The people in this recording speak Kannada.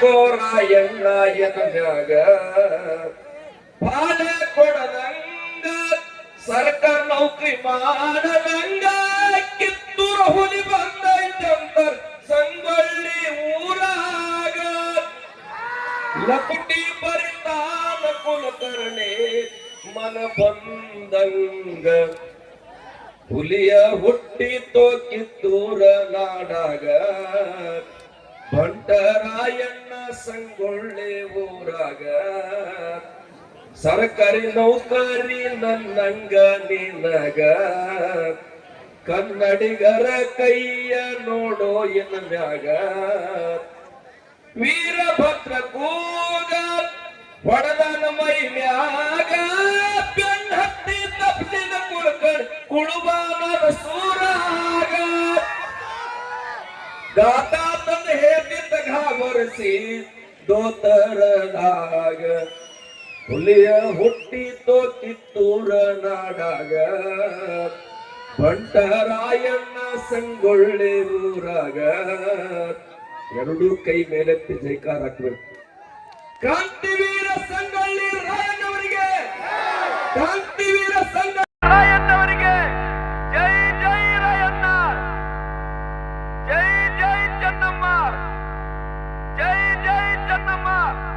ಕೋರಾಯಣ್ಣ ಎನ್ನಮ್ಯಾಗ ಬಾಳೆ ಕೊಡದಂಗ ಸರ್ಕಾರ ನೌಕರಿ ಮಾಡದಂಗ ಕಿತ್ತೂರು ಹುಲಿ ಬಂದೈತಂತ ಸಂಗೊಳ್ಳಿ ಊರಾಗ. ಲಕುಟಿ ಬರಿತಾನ ಕುಲಕರ್ಣಿ ಮನ ಬಂದಂಗ. ಹುಲಿಯ ಹುಟ್ಟಿತೋ ಕಿತ್ತೂರ ನಾಡಾಗ. ಬಂಟರಾಯಣ್ಣ ಸಂಗೊಳ್ಳಿ ಊರಾಗ ಸರ್ಕಾರಿ ನೌಕರಿ ನನ್ನಂಗ ನಿನಗ ಕನ್ನಡಿಗರ ಕೈಯ ನೋಡೋ ಎನ್ನ ಮ್ಯಾಗ ವೀರಭದ್ರ ಕೂಗ ಹೊಡೆದನ ಮೈ ಮ್ಯಾಗ ಬೆನ್ನ ಹತ್ತಿ ತಪ್ಪಿದ ಕುಳ್ಕಳ್ ಕುಳುಬಾನದ ಸೂರಾಗ ಗಾತ ತಂದ ಹೇದಿದ್ದ ತರಿಸಿ ದೋತರನಾಗ, ಹುಲಿಯ ಹುಟ್ಟಿ ತೋ ಕಿತ್ತೂರ ನಾಡಾಗ ಬಂಟರಾಯಣ್ಣ ಸಂಗೊಳ್ಳೆ ಊರಾಗ ಎರಡು ಕೈ ಮೇಲೆ ಜೈಕಾರ ಹಾಕ್ಬೇಕು. ಕ್ರಾಂತಿವೀರ ಸಂಗೊಳ್ಳಿ ರಾಯಣ್ಣವರಿಗೆ! ಕಾಂತಿವೀರ ಸಂಗೊಳ್ಳಿ ರಾಯಣ್ಣವರಿಗೆ! ಜೈ ಜೈ ರಾಯಣ್ಣ! ಜೈ ಜೈ ಚನ್ನಮ್ಮ! 真的吗？